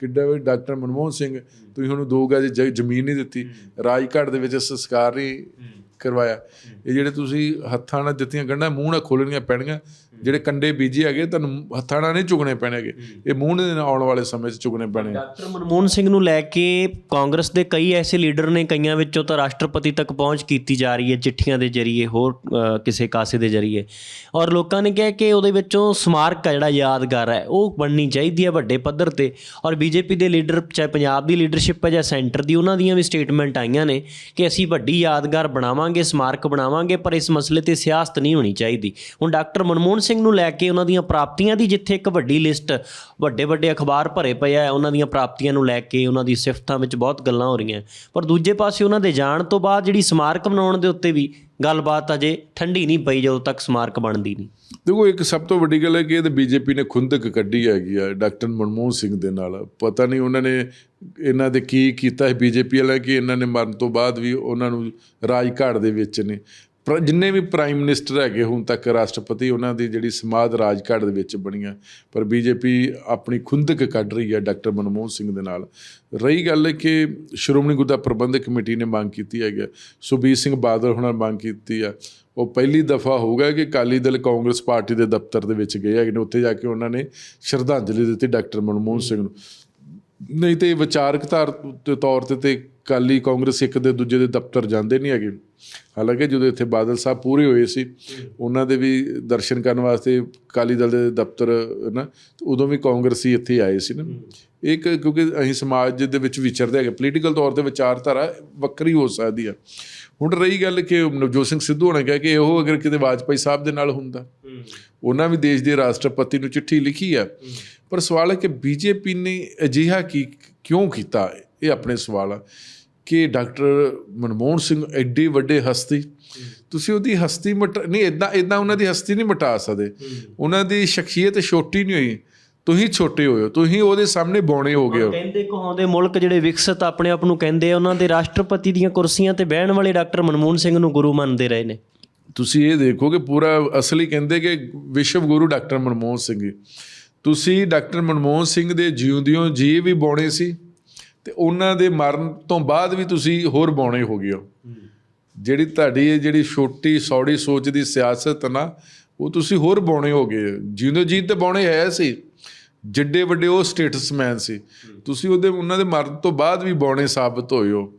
ਕਿੱਡਾ ਵੀ ਡਾਕਟਰ ਮਨਮੋਹਨ ਸਿੰਘ ਤੁਸੀਂ ਉਹਨੂੰ ਦੋ ਗਜ ਜ਼ਮੀਨ ਨਹੀਂ ਦਿੱਤੀ ਰਾਜਘਾਟ ਦੇ ਵਿੱਚ ਸੰਸਕਾਰ ਨਹੀਂ ਕਰਵਾਇਆ। ਇਹ ਜਿਹੜੇ ਤੁਸੀਂ ਹੱਥਾਂ ਨਾਲ ਦਿੱਤੀਆਂ ਗੰਢਾਂ ਮੂੰਹ ਨਾਲ ਖੋਲਣੀਆਂ ਪੈਣੀਆਂ ਜਿਹੜੇ ਕੰਡੇ ਬੀਜੇ ਹੈਗੇ ਤੁਹਾਨੂੰ ਹੱਥਾਂ ਨਾਲ ਨਹੀਂ ਚੁਗਣੇ ਪੈਣੇ ਹੈਗੇ। ਇਹ ਮੂੰਹ ਦੇ ਨਾਲ ਆਉਣ ਵਾਲੇ ਸਮੇਂ 'ਚ ਚੁਗਣੇ ਪੈਣੇ। ਡਾਕਟਰ ਮਨਮੋਹਨ ਸਿੰਘ ਨੂੰ ਲੈ ਕੇ ਕਾਂਗਰਸ ਦੇ ਕਈ ਐਸੇ ਲੀਡਰ ਨੇ ਕਈਆਂ ਵਿੱਚੋਂ ਤਾਂ ਰਾਸ਼ਟਰਪਤੀ ਤੱਕ ਪਹੁੰਚ ਕੀਤੀ ਜਾ ਰਹੀ ਹੈ ਚਿੱਠੀਆਂ ਦੇ ਜ਼ਰੀਏ ਹੋਰ ਕਿਸੇ ਕਾਸੇ ਦੇ ਜ਼ਰੀਏ। ਔਰ ਲੋਕਾਂ ਨੇ ਕਿਹਾ ਕਿ ਉਹਦੇ ਵਿੱਚੋਂ ਸਮਾਰਕ ਆ ਜਿਹੜਾ ਯਾਦਗਾਰ ਹੈ ਉਹ ਬਣਨੀ ਚਾਹੀਦੀ ਹੈ ਵੱਡੇ ਪੱਧਰ ਤੇ। ਔਰ ਬੀਜੇਪੀ ਦੇ ਲੀਡਰ ਚਾਹੇ ਪੰਜਾਬ ਦੀ ਲੀਡਰਸ਼ਿਪ ਹੈ ਜਾਂ ਸੈਂਟਰ ਦੀ ਉਹਨਾਂ ਦੀਆਂ ਵੀ ਸਟੇਟਮੈਂਟ ਆਈਆਂ ਨੇ ਕਿ ਅਸੀਂ ਵੱਡੀ ਯਾਦਗਾਰ ਬਣਾਵਾਂਗੇ ਸਮਾਰਕ ਬਣਾਵਾਂਗੇ ਪਰ ਇਸ ਮਸਲੇ ਤੇ ਸਿਆਸਤ ਨਹੀਂ ਹੋਣੀ ਚਾਹੀਦੀ। ਹੁਣ ਡਾਕਟਰ ਮਨਮੋਹਨ ਸਿੰਘ ਨੂੰ ਲੈ ਕੇ ਉਹਨਾਂ ਦੀਆਂ ਪ੍ਰਾਪਤੀਆਂ ਦੀ ਜਿੱਥੇ ਇੱਕ ਵੱਡੀ ਲਿਸਟ ਵੱਡੇ ਵੱਡੇ ਅਖਬਾਰ ਭਰੇ ਪਏ ਆ, ਉਹਨਾਂ ਦੀਆਂ ਪ੍ਰਾਪਤੀਆਂ ਨੂੰ ਲੈ ਕੇ ਉਹਨਾਂ ਦੀ ਸਿਫਤਾਂ ਵਿੱਚ ਬਹੁਤ ਗੱਲਾਂ ਹੋ ਰਹੀਆਂ। ਪਰ ਦੂਜੇ ਪਾਸੇ ਉਹਨਾਂ ਦੇ ਜਾਣ ਤੋਂ ਬਾਅਦ ਜਿਹੜੀ ਸਮਾਰਕ ਬਣਾਉਣ ਦੇ ਉੱਤੇ ਵੀ ਗੱਲਬਾਤ ਅਜੇ ਠੰਡੀ ਨਹੀਂ ਪਈ, ਜਦੋਂ ਤੱਕ ਸਮਾਰਕ ਬਣਦੀ ਨਹੀਂ। ਦੇਖੋ, ਇੱਕ ਸਭ ਤੋਂ ਵੱਡੀ ਗੱਲ ਹੈ ਕਿ ਇਹ ਤਾਂ ਬੀਜੇਪੀ ਨੇ ਖੁੰਦਕ ਕੱਢੀ ਹੈਗੀ ਆ, ਡਾਕਟਰ ਮਨਮੋਹਨ ਸਿੰਘ ਦੇ ਨਾਲ। ਪਤਾ ਨਹੀਂ ਉਹਨਾਂ ਨੇ ਇਹਨਾਂ ਦੇ ਕੀ ਕੀਤਾ ਹੈ ਬੀਜੇਪੀ ਵਾਲਿਆਂ, ਕਿ ਇਹਨਾਂ ਨੇ ਮਰਨ ਤੋਂ ਬਾਅਦ ਵੀ ਉਹਨਾਂ ਨੂੰ ਰਾਜ ਘਾਟ ਦੇ ਵਿੱਚ ਨੇ। ਜਿੰਨੇ ਵੀ ਪ੍ਰਾਈਮ ਮਿਨਿਸਟਰ ਹੈਗੇ ਹੁਣ ਤੱਕ ਰਾਸ਼ਟਰਪਤੀ, ਉਹਨਾਂ ਦੀ ਜਿਹੜੀ ਸਮਾਧ ਰਾਜਘਾਟ ਦੇ ਵਿੱਚ ਬਣੀਆਂ। ਪਰ ਬੀਜੇਪੀ ਆਪਣੀ ਖੁੰਦਕ ਕੱਢ ਰਹੀ ਹੈ ਡਾਕਟਰ ਮਨਮੋਹਨ ਸਿੰਘ ਦੇ ਨਾਲ। ਰਹੀ ਗੱਲ ਹੈ ਕਿ ਸ਼੍ਰੋਮਣੀ ਗੁਰਦੁਆਰਾ ਪ੍ਰਬੰਧਕ ਕਮੇਟੀ ਨੇ ਮੰਗ ਕੀਤੀ ਹੈਗੀ ਸੁਬੀਰ ਸਿੰਘ ਬਾਦਲ ਹੁਣਾਂ ਮੰਗ ਕੀਤੀ ਆ ਉਹ ਪਹਿਲੀ ਦਫਾ ਹੋਊਗਾ ਕਿ ਅਕਾਲੀ ਦਲ ਕਾਂਗਰਸ ਪਾਰਟੀ ਦੇ ਦਫ਼ਤਰ ਦੇ ਵਿੱਚ ਗਏ ਹੈਗੇ ਨੇ। ਉੱਥੇ ਜਾ ਕੇ ਉਹਨਾਂ ਨੇ ਸ਼ਰਧਾਂਜਲੀ ਦਿੱਤੀ ਡਾਕਟਰ ਮਨਮੋਹਨ ਸਿੰਘ ਨੂੰ। ਨਹੀਂ ਤੇ ਵਿਚਾਰਕ ਧਾਰ ਦੇ ਤੌਰ ਤੇ ਤੇ ਕਾਲੀ ਕਾਂਗਰਸ ਇੱਕ ਦੇ ਦੂਜੇ ਦੇ ਦਫ਼ਤਰ ਜਾਂਦੇ ਨਹੀਂ ਹੈਗੇ। ਹਾਲਾਂਕਿ ਜਦੋਂ ਇੱਥੇ ਬਾਦਲ ਸਾਹਿਬ ਪੂਰੇ ਹੋਏ ਸੀ, ਉਹਨਾਂ ਦੇ ਵੀ ਦਰਸ਼ਨ ਕਰਨ ਵਾਸਤੇ ਕਾਲੀ ਦਲ ਦੇ ਦਫ਼ਤਰ ਨਾ ਉਦੋਂ ਵੀ ਕਾਂਗਰਸੀ ਇੱਥੇ ਆਏ ਸੀ ਨਾ। ਇੱਕ ਕਿਉਂਕਿ ਅਸੀਂ ਸਮਾਜ ਦੇ ਵਿੱਚ ਵਿਚਰਦੇ ਹੈਗੇ, ਪੋਲੀਟੀਕਲ ਤੌਰ ਤੇ ਵਿਚਾਰਧਾਰਾ ਵੱਖਰੀ ਹੋ ਸਕਦੀ ਆ। ਹੁਣ ਰਹੀ ਗੱਲ ਕਿ ਨਵਜੋਤ ਸਿੰਘ ਸਿੱਧੂ ਨੇ ਕਿਹਾ ਕਿ ਇਹੋ ਅਗਰ ਕਿਤੇ ਵਾਜਪਾਈ ਸਾਹਿਬ ਦੇ ਨਾਲ ਹੁੰਦਾ। ਉਹਨਾਂ ਵੀ ਦੇਸ਼ ਦੇ ਰਾਸ਼ਟਰਪਤੀ ਨੂੰ ਚਿੱਠੀ ਲਿਖੀ ਆ। ਪਰ ਸਵਾਲ ਹੈ ਕਿ ਬੀਜੇਪੀ ਨੇ ਅਜਿਹਾ ਕੀ, ਕਿਉਂ ਕੀਤਾ? ਇਹ ਆਪਣੇ ਸਵਾਲ ਆ ਕਿ ਡਾਕਟਰ ਮਨਮੋਹਨ ਸਿੰਘ ਐਡੀ ਵੱਡੇ ਹਸਤੀ ਤੁਸੀਂ ਉਹਦੀ ਹਸਤੀ ਮਟ ਨਹੀਂ ਇਦਾਂ ਇਦਾਂ ਉਹਨਾਂ ਦੀ ਹਸਤੀ ਨਹੀਂ ਮਿਟਾ ਸਕਦੇ। ਉਹਨਾਂ ਦੀ ਸ਼ਖਸੀਅਤ ਛੋਟੀ ਨਹੀਂ ਹੋਈ। ਤੁਸੀਂ ਛੋਟੇ ਹੋਏ ਹੋ ਤੁਸੀਂ ਉਹਦੇ ਸਾਹਮਣੇ ਬੌਣੇ ਹੋ ਗਏ ਹੋ। ਕਹਿੰਦੇ ਕਹਾਉਂਦੇ ਮੁਲਕ ਜਿਹੜੇ ਵਿਕਸਿਤ ਆਪਣੇ ਆਪ ਨੂੰ ਕਹਿੰਦੇ ਆ ਉਹਨਾਂ ਦੇ ਰਾਸ਼ਟਰਪਤੀ ਦੀਆਂ ਕੁਰਸੀਆਂ ਤੇ ਬਹਿਣ ਵਾਲੇ ਡਾਕਟਰ ਮਨਮੋਹਨ ਸਿੰਘ ਨੂੰ ਗੁਰੂ ਮੰਨਦੇ ਰਹੇ ਨੇ। ਤੁਸੀਂ ਇਹ ਦੇਖੋ ਕਿ ਪੂਰਾ ਅਸਲੀ ਕਹਿੰਦੇ ਕਿ ਵਿਸ਼ਵ ਗੁਰੂ ਡਾਕਟਰ ਮਨਮੋਹਨ ਸਿੰਘ। ਤੁਸੀਂ ਡਾਕਟਰ ਮਨਮੋਹਨ ਸਿੰਘ ਦੇ ਜਿਉਂਦਿਓ ਜੀ ਵੀ ਬੌਣੇ ਸੀ। ਤੇ ਉਹਨਾਂ ਦੇ ਮਰਨ ਤੋਂ ਬਾਅਦ ਵੀ ਤੁਸੀਂ ਹੋਰ ਬੌਣੇ ਹੋ ਗਏ ਹੋ। ਜਿਹੜੀ ਤੁਹਾਡੀ ਇਹ ਜਿਹੜੀ ਛੋਟੀ ਸੌੜੀ ਸੋਚ ਦੀ ਸਿਆਸਤ ਨਾ, ਉਹ ਤੁਸੀਂ ਹੋਰ ਬੌਣੇ ਹੋ ਗਏ। ਹੋ। ਜਿਉਂਦੇ ਜੀ ਤੇ ਬੌਣੇ ਹੈ ਸੀ। ਜਿੱਡੇ ਵੱਡੇ ਉਹ ਸਟੇਟਸਮੈਨ ਸੀ। ਤੁਸੀਂ ਉਹਦੇ, ਉਹਨਾਂ ਦੇ ਮਰਨ ਤੋਂ ਬਾਅਦ ਵੀ ਬੌਣੇ ਸਾਬਤ ਹੋਏ ਹੋ।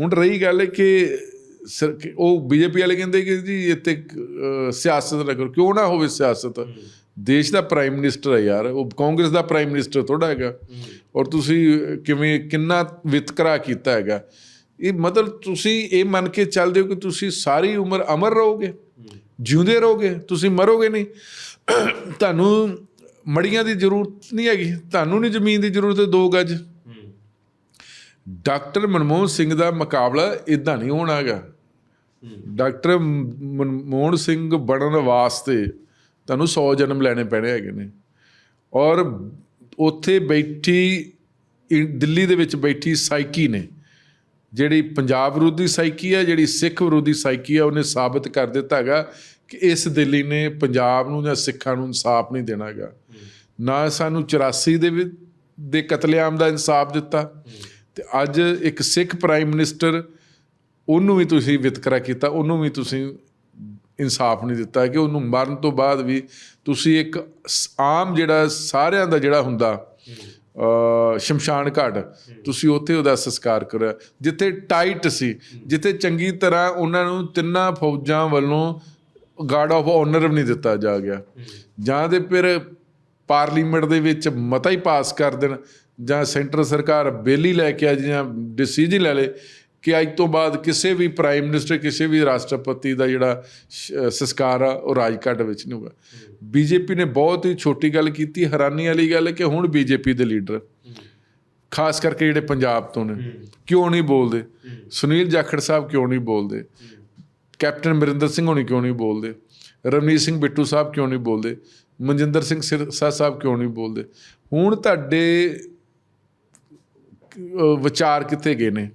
ਹੁਣ ਰਹੀ ਗੱਲ ਕਿ ਸਰ- ਕਿ ਉਹ ਬੀਜੇਪੀ ਵਾਲੇ ਕਹਿੰਦੇ ਕਿ ਜੀ ਇੱਥੇ ਸਿਆਸਤ ਨਾ ਕਰੋ ਕਿਉਂ ਨਾ ਹੋਵੇ ਸਿਆਸਤ? ਦੇਸ਼ ਦਾ ਪ੍ਰਾਈਮ ਮਿਨਿਸਟਰ ਹੈ ਯਾਰ, ਉਹ ਕਾਂਗਰਸ ਦਾ ਪ੍ਰਾਈਮ ਮਿਨਿਸਟਰ ਥੋੜਾ ਹੈਗਾ। ਔਰ ਤੁਸੀਂ ਕਿਵੇਂ, ਕਿੰਨਾ ਵਿਤਕਰਾ ਕੀਤਾ ਹੈਗਾ। ਇਹ ਮਤਲਬ ਤੁਸੀਂ ਇਹ ਮੰਨ ਕੇ ਚੱਲਦੇ ਹੋ ਕਿ ਤੁਸੀਂ ਸਾਰੀ ਉਮਰ ਅਮਰ ਰਹੋਗੇ, ਜਿਉਂਦੇ ਰਹੋਗੇ, ਤੁਸੀਂ ਮਰੋਗੇ ਨਹੀਂ। ਤੁਹਾਨੂੰ ਮੜੀਆਂ ਦੀ ਜ਼ਰੂਰਤ ਨਹੀਂ ਹੈਗੀ, ਤੁਹਾਨੂੰ ਨਹੀਂ ਜ਼ਮੀਨ ਦੀ ਜ਼ਰੂਰਤ ਦੋ ਗੱਜ। ਡਾਕਟਰ ਮਨਮੋਹਨ ਸਿੰਘ ਦਾ ਮੁਕਾਬਲਾ ਇਦਾਂ ਨਹੀਂ ਹੋਣਾਗਾ ਡਾਕਟਰ ਮਨਮੋਹਨ ਸਿੰਘ ਬਣਨ ਵਾਸਤੇ ਤੁਹਾਨੂੰ 100 ਜਨਮ ਲੈਣੇ ਪੈਣੇ ਹੈਗੇ ਨੇ। ਔਰ ਉੱਥੇ ਬੈਠੀ, ਇ- ਦਿੱਲੀ ਦੇ ਵਿੱਚ ਬੈਠੀ ਸਾਈਕੀ ਨੇ। ਜਿਹੜੀ ਪੰਜਾਬ ਵਿਰੋਧੀ ਸਾਈਕੀ ਆ, ਜਿਹੜੀ ਸਿੱਖ ਵਿਰੋਧੀ ਸਾਈਕੀ ਆ, ਉਹਨੇ ਸਾਬਤ ਕਰ ਦਿੱਤਾ ਹੈਗਾ ਕਿ ਇਸ ਦਿੱਲੀ ਨੇ ਪੰਜਾਬ ਨੂੰ ਜਾਂ ਸਿੱਖਾਂ ਨੂੰ ਇਨਸਾਫ ਨਹੀਂ ਦੇਣਾਗਾ ਨਾ ਸਾਨੂੰ 84 ਦੇ ਵੀ- ਦੇ ਕਤਲੇਆਮ ਦਾ ਇਨਸਾਫ ਦਿੱਤਾ। ਤੇ ਅੱਜ ਇੱਕ ਸਿੱਖ ਪ੍ਰਾਈਮ ਮਿਨਿਸਟਰ, ਉਹਨੂੰ ਵੀ ਤੁਸੀਂ ਵਿਤਕਰਾ ਕੀਤਾ, ਉਹਨੂੰ ਵੀ ਤੁਸੀਂ ਇਨਸਾਫ ਨਹੀਂ ਦਿੱਤਾ ਕਿ ਉਹਨੂੰ ਮਰਨ ਤੋਂ ਬਾਅਦ ਵੀ ਤੁਸੀਂ ਇੱਕ ਸ- ਆਮ ਜਿਹੜਾ ਸਾਰਿਆਂ ਦਾ ਜਿਹੜਾ ਹੁੰਦਾ ਸ਼ਮਸ਼ਾਨ ਘਾਟ, ਤੁਸੀਂ ਉੱਥੇ ਉਹਦਾ ਸੰਸਕਾਰ ਕਰਿਆ। ਜਿੱਥੇ ਟਾਈਟ ਸੀ, ਜਿੱਥੇ ਚੰਗੀ ਤਰ੍ਹਾਂ ਉਹਨਾਂ ਨੂੰ ਤਿੰਨਾਂ ਫੌਜਾਂ ਵੱਲੋਂ ਗਾਰਡ ਆਫ ਆਨਰ ਵੀ ਨਹੀਂ ਦਿੱਤਾ ਜਾ ਗਿਆ। ਜਾਂ ਤੇ ਫਿਰ ਪਾਰਲੀਮੈਂਟ ਦੇ ਵਿੱਚ ਮਤਾ ਹੀ ਪਾਸ ਕਰ ਦੇਣ, ਜਾਂ ਸੈਂਟਰ ਸਰਕਾਰ ਬੇਲੀ ਲੈ ਕੇ ਆ ਜਾਏ ਜਾਂ ਡਿਸੀਜਨ ਲੈ ਲੇ ਕਿ ਅੱਜ ਤੋਂ ਬਾਅਦ ਕਿਸੇ ਵੀ ਪ੍ਰਾਈਮ ਮਿਨਿਸਟਰ ਕਿਸੇ ਵੀ ਰਾਸ਼ਟਰਪਤੀ ਦਾ ਜਿਹੜਾ ਸੰਸਕਾਰ ਆ, ਉਹ ਰਾਜਘਾਟ ਵਿੱਚ ਨਹੀਂ ਹੋਗਾ ਬੀਜੇਪੀ ਨੇ ਬਹੁਤ ਹੀ ਛੋਟੀ ਗੱਲ ਕੀਤੀ, ਹੈਰਾਨੀ ਵਾਲੀ ਗੱਲ ਹੈ ਕਿ ਹੁਣ ਬੀਜੇਪੀ ਦੇ ਲੀਡਰ ਖਾਸ ਕਰਕੇ ਜਿਹੜੇ ਪੰਜਾਬ ਤੋਂ ਨੇ। ਕਿਉਂ ਨਹੀਂ ਬੋਲਦੇ? ਸੁਨੀਲ ਜਾਖੜ ਸਾਹਿਬ ਕਿਉਂ ਨਹੀਂ ਬੋਲਦੇ? ਕੈਪਟਨ ਅਮਰਿੰਦਰ ਸਿੰਘ ਹੋਣੀ ਕਿਉਂ ਨਹੀਂ ਬੋਲਦੇ? ਰਵਨੀਤ ਸਿੰਘ ਬਿੱਟੂ ਸਾਹਿਬ ਕਿਉਂ ਨਹੀਂ ਬੋਲਦੇ? ਮਨਜਿੰਦਰ ਸਿੰਘ ਸਿਰਸਾ ਸਾਹਿਬ ਕਿਉਂ ਨਹੀਂ ਬੋਲਦੇ? ਹੁਣ ਤੁਹਾਡੇ ਵਿਚਾਰ ਕਿੱਥੇ ਗਏ ਨੇ?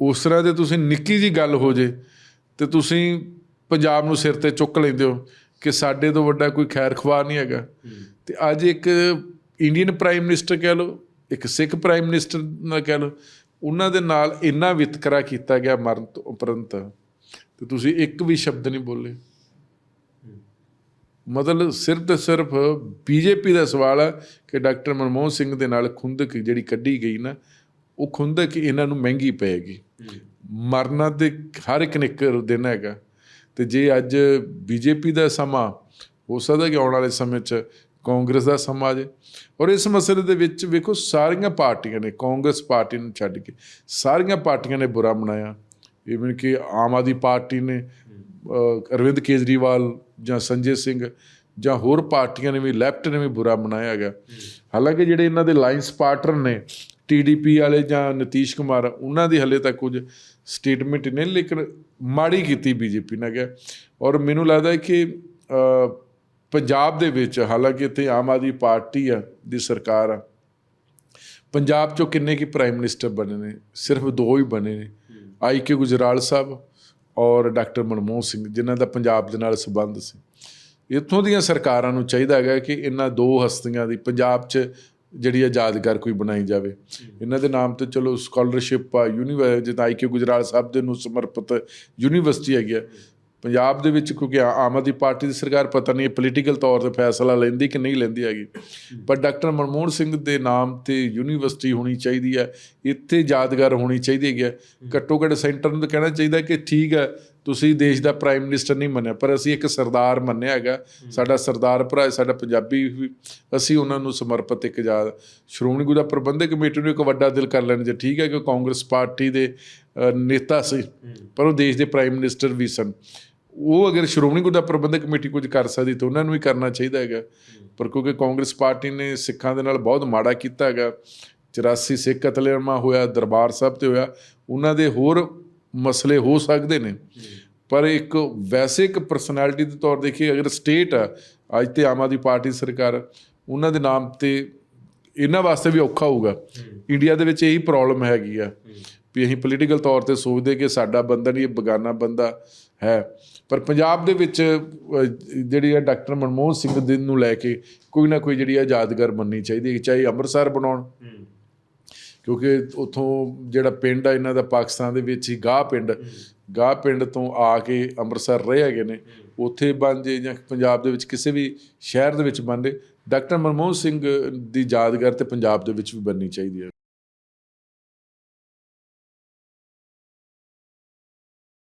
ਉਸ ਤਰ੍ਹਾਂ ਦੇ ਤੁਸੀਂ ਨਿੱਕੀ ਜੀ ਗੱਲ ਹੋ ਜੇ ਤੇ ਤੁਸੀਂ ਪੰਜਾਬ ਨੂੰ ਸਿਰ ਤੇ ਚੁੱਕ ਲੈਂਦੇ ਹੋ ਕਿ ਸਾਡੇ ਤੋਂ ਵੱਡਾ ਕੋਈ ਖੈਰ ਖਵਾ ਨਹੀਂ ਹੈਗਾ। ਤੇ ਅੱਜ ਇੱਕ ਇੰਡੀਅਨ ਪ੍ਰਾਈਮ ਮਿਨਿਸਟਰ ਕਹਿ ਲਓ, ਇੱਕ ਸਿੱਖ ਪ੍ਰਾਈਮ ਮਿਨਿਸਟਰ ਨਾਲ ਕਹਿ ਲੋ ਉਹਨਾਂ ਦੇ ਨਾਲ ਇੰਨਾ ਵਿਤਕਰਾ ਕੀਤਾ ਗਿਆ ਮਰਨ ਤੋਂ ਉਪਰੰਤ ਤੇ ਤੁਸੀਂ ਇੱਕ ਵੀ ਸ਼ਬਦ ਨਹੀਂ ਬੋਲੇ। ਮਤਲਬ ਸਿਰਫ ਤੇ ਸਿਰਫ ਬੀਜੇਪੀ ਦਾ ਸਵਾਲ ਹੈ ਕਿ ਡਾਕਟਰ ਮਨਮੋਹਨ ਸਿੰਘ ਦੇ ਨਾਲ ਖੁੰਦਕ ਜਿਹੜੀ ਕੱਢੀ ਗਈ ਨਾ ਉਹ ਖੁੰਦਕ ਇਹਨਾਂ ਨੂੰ ਮਹਿੰਗੀ ਪਏਗੀ। ਮਰਨਾ ਤੇ ਹਰ ਇੱਕ ਨੇ ਦਿਨ ਹੈਗਾ। ਤੇ ਜੇ ਅੱਜ ਬੀਜੇਪੀ ਦਾ ਸਮਾਂ ਹੋ ਸਕਦਾ ਕਿ ਆਉਣ ਵਾਲੇ ਸਮੇਂ 'ਚ ਕਾਂਗਰਸ ਦਾ ਸਮਾਂ ਜੇ। ਔਰ ਇਸ ਮਸਲੇ ਦੇ ਵਿੱਚ ਵੇਖੋ ਸਾਰੀਆਂ ਪਾਰਟੀਆਂ ਨੇ ਕਾਂਗਰਸ ਪਾਰਟੀ ਨੂੰ ਛੱਡ ਕੇ ਸਾਰੀਆਂ ਪਾਰਟੀਆਂ ਨੇ ਬੁਰਾ ਮਨਾਇਆ। ਇਵਨ ਕਿ ਆਮ ਆਦਮੀ ਪਾਰਟੀ ਨੇ ਅਰਵਿੰਦ ਕੇਜਰੀਵਾਲ ਜਾਂ ਸੰਜੇ ਸਿੰਘ ਜਾਂ ਹੋਰ ਪਾਰਟੀਆਂ ਨੇ ਵੀ, ਲੈਫਟ ਨੇ ਵੀ ਬੁਰਾ ਮਨਾਇਆ ਹੈਗਾ। ਹਾਲਾਂਕਿ ਜਿਹੜੇ ਇਹਨਾਂ ਦੇ ਲਾਈਨਸ ਪਾਰਟਨਰ ਨੇ ਟੀਡੀਪੀ ਵਾਲੇ ਜਾਂ ਨਤੀਸ਼ ਕੁਮਾਰ, ਉਹਨਾਂ ਦੀ ਹਲੇ ਤੱਕ ਕੁਝ ਸਟੇਟਮੈਂਟ ਨਹੀਂ ਲੇਕਿਨ ਮਾੜੀ ਕੀਤੀ ਬੀਜੇਪੀ ਨੇ ਕਿਹਾ ਔਰ ਮੈਨੂੰ ਲੱਗਦਾ ਹੈ ਕਿ ਪੰਜਾਬ ਦੇ ਵਿੱਚ, ਹਾਲਾਂਕਿ ਇੱਥੇ ਆਮ ਆਦਮੀ ਪਾਰਟੀ ਆ, ਦੀ ਸਰਕਾਰ ਆ, ਪੰਜਾਬ ਚੋਂ ਕਿੰਨੇ ਕੀ ਪ੍ਰਾਈਮ ਮਿਨਿਸਟਰ ਬਣੇ ਨੇ? ਸਿਰਫ ਦੋ ਹੀ ਬਣੇ ਨੇ। ਆਈ ਕੇ ਗੁਜਰਾਲ ਸਾਹਿਬ ਔਰ ਡਾਕਟਰ ਮਨਮੋਹਨ ਸਿੰਘ, ਜਿਨ੍ਹਾਂ ਦਾ ਪੰਜਾਬ ਦੇ ਨਾਲ ਸੰਬੰਧ ਸੀ। ਇੱਥੋਂ ਦੀਆਂ ਸਰਕਾਰਾਂ ਨੂੰ ਚਾਹੀਦਾ ਹੈਗਾ ਕਿ ਇਹਨਾਂ ਦੋ ਹਸਤੀਆਂ ਦੀ ਪੰਜਾਬ 'ਚ ਜਿਹੜੀ ਆ ਯਾਦਗਾਰ ਕੋਈ ਬਣਾਈ ਜਾਵੇ। ਇਹਨਾਂ ਦੇ ਨਾਮ ਤੇ ਚਲੋ ਸਕਾਲਰਸ਼ਿਪ ਆ ਯੂਨੀਵਰਸਿਟੀ ਜਿੱਦਾਂ ਆਈ ਕੇ ਗੁਜਰਾਲ ਸਾਹਿਬ ਦੇ ਨੂੰ ਸਮਰਪਿਤ ਯੂਨੀਵਰਸਿਟੀ ਹੈਗੀ ਆ। ਪੰਜਾਬ ਦੇ ਵਿੱਚ ਕਿਉਂਕਿ ਆਮ ਆਦਮੀ ਪਾਰਟੀ ਦੀ ਸਰਕਾਰ ਪਤਾ ਨਹੀਂ ਪੋਲੀਟੀਕਲ ਤੌਰ ਤੇ ਫੈਸਲਾ ਲੈਂਦੀ ਕਿ ਨਹੀਂ ਲੈਂਦੀ ਹੈਗੀ। ਪਰ ਡਾਕਟਰ ਮਨਮੋਹਨ ਸਿੰਘ ਦੇ ਨਾਮ ਤੇ ਯੂਨੀਵਰਸਿਟੀ ਹੋਣੀ ਚਾਹੀਦੀ ਹੈ ਇੱਥੇ ਯਾਦਗਾਰ ਹੋਣੀ ਚਾਹੀਦੀ ਹੈਗੀ ਹੈ ਘੱਟੋ ਘੱਟ ਸੈਂਟਰ ਨੂੰ ਤਾਂ ਕਹਿਣਾ ਚਾਹੀਦਾ ਕਿ ਠੀਕ ਹੈ ਤੁਸੀਂ ਦੇਸ਼ ਦਾ ਪ੍ਰਾਈਮ ਮਿਨਿਸਟਰ ਨਹੀਂ ਮੰਨਿਆ ਪਰ ਅਸੀਂ ਇੱਕ ਸਰਦਾਰ ਮੰਨਿਆ ਹੈਗਾ। ਸਾਡਾ ਸਰਦਾਰ ਭਰਾ ਸਾਡਾ ਪੰਜਾਬੀ ਵੀ ਅਸੀਂ ਉਹਨਾਂ ਨੂੰ ਸਮਰਪਿਤ ਇੱਕ ਯਾਦ ਸ਼੍ਰੋਮਣੀ ਗੁਰਦੁਆਰਾ ਪ੍ਰਬੰਧਕ ਕਮੇਟੀ ਨੂੰ ਇੱਕ ਵੱਡਾ ਦਿਲ ਕਰ ਲੈਣ ਜੇ ਠੀਕ ਹੈ ਕਿ ਕਾਂਗਰਸ ਪਾਰਟੀ ਦੇ ਨੇਤਾ ਸੀ ਪਰ ਉਹ ਦੇਸ਼ ਦੇ ਪ੍ਰਾਈਮ ਮਿਨਿਸਟਰ ਵੀ ਸਨ। ਉਹ ਅਗਰ ਸ਼੍ਰੋਮਣੀ ਗੁਰਦੁਆਰਾ ਪ੍ਰਬੰਧਕ ਕਮੇਟੀ ਕੁਝ ਕਰ ਸਕਦੀ ਤਾਂ ਉਹਨਾਂ ਨੂੰ ਵੀ ਕਰਨਾ ਚਾਹੀਦਾ ਹੈਗਾ। ਪਰ ਕਿਉਂਕਿ ਕਾਂਗਰਸ ਪਾਰਟੀ ਨੇ ਸਿੱਖਾਂ ਦੇ ਨਾਲ ਬਹੁਤ ਮਾੜਾ ਕੀਤਾ ਹੈਗਾ। 84 ਸਿੱਖ ਕਤਲੇਆਮਾ ਹੋਇਆ ਦਰਬਾਰ ਸਾਹਿਬ ਤੇ ਹੋਇਆ ਉਹਨਾਂ ਦੇ ਹੋਰ ਮਸਲੇ ਹੋ ਸਕਦੇ ਨੇ। ਪਰ ਇੱਕ ਵੈਸੇ ਇੱਕ ਪਰਸਨੈਲਿਟੀ ਦੇ ਤੌਰ ਦੇਖੀਏ, ਅਗਰ ਸਟੇਟ ਆ, ਅੱਜ ਤੇ ਆਮ ਆਦਮੀ ਪਾਰਟੀ ਸਰਕਾਰ, ਉਹਨਾਂ ਦੇ ਨਾਮ ਤੇ ਇਹਨਾਂ ਵਾਸਤੇ ਵੀ ਔਖਾ ਹੋਊਗਾ। ਇੰਡੀਆ ਦੇ ਵਿੱਚ ਇਹੀ ਪ੍ਰੋਬਲਮ ਹੈਗੀ ਆ ਵੀ ਅਸੀਂ ਪੋਲੀਟੀਕਲ ਤੌਰ ਤੇ ਸੋਚਦੇ ਕਿ ਸਾਡਾ ਬੰਦਾ ਨਹੀਂ, ਇਹ ਬਗਾਨਾ ਬੰਦਾ ਹੈ। ਪਰ ਪੰਜਾਬ ਦੇ ਵਿੱਚ ਜਿਹੜੀ ਆ ਡਾਕਟਰ ਮਨਮੋਹਨ ਸਿੰਘ ਦਿਨ ਨੂੰ ਲੈ ਕੇ ਕੋਈ ਨਾ ਕੋਈ ਜਿਹੜੀ ਆ ਯਾਦਗਾਰ ਮੰਨਣੀ ਚਾਹੀਦੀ ਹੈ, ਚਾਹੇ ਅੰਮ੍ਰਿਤਸਰ ਬਣਾਉਣ। ਕਿਉਂਕਿ ਉਥੋਂ ਜਿਹੜਾ ਪਿੰਡ ਆ, ਇਹਨਾਂ ਦਾ ਪਾਕਿਸਤਾਨ ਦੇ ਵਿੱਚ ਹੀ ਗਾਹ ਪਿੰਡ ਗਾਹ ਪਿੰਡ ਤੋਂ ਆ ਕੇ ਅੰਮ੍ਰਿਤਸਰ ਰਹੇ ਹੈਗੇ ਨੇ। ਉੱਥੇ ਬਣ ਜੇ ਜਾਂ ਪੰਜਾਬ ਦੇ ਵਿੱਚ ਕਿਸੇ ਵੀ ਸ਼ਹਿਰ ਦੇ ਵਿੱਚ ਬਣ ਜੇ, ਡਾਕਟਰ ਮਨਮੋਹਨ ਸਿੰਘ ਦੀ ਯਾਦਗਾਰ ਤੇ ਪੰਜਾਬ ਦੇ ਵਿੱਚ ਵੀ ਬਣਨੀ ਚਾਹੀਦੀ ਹੈ।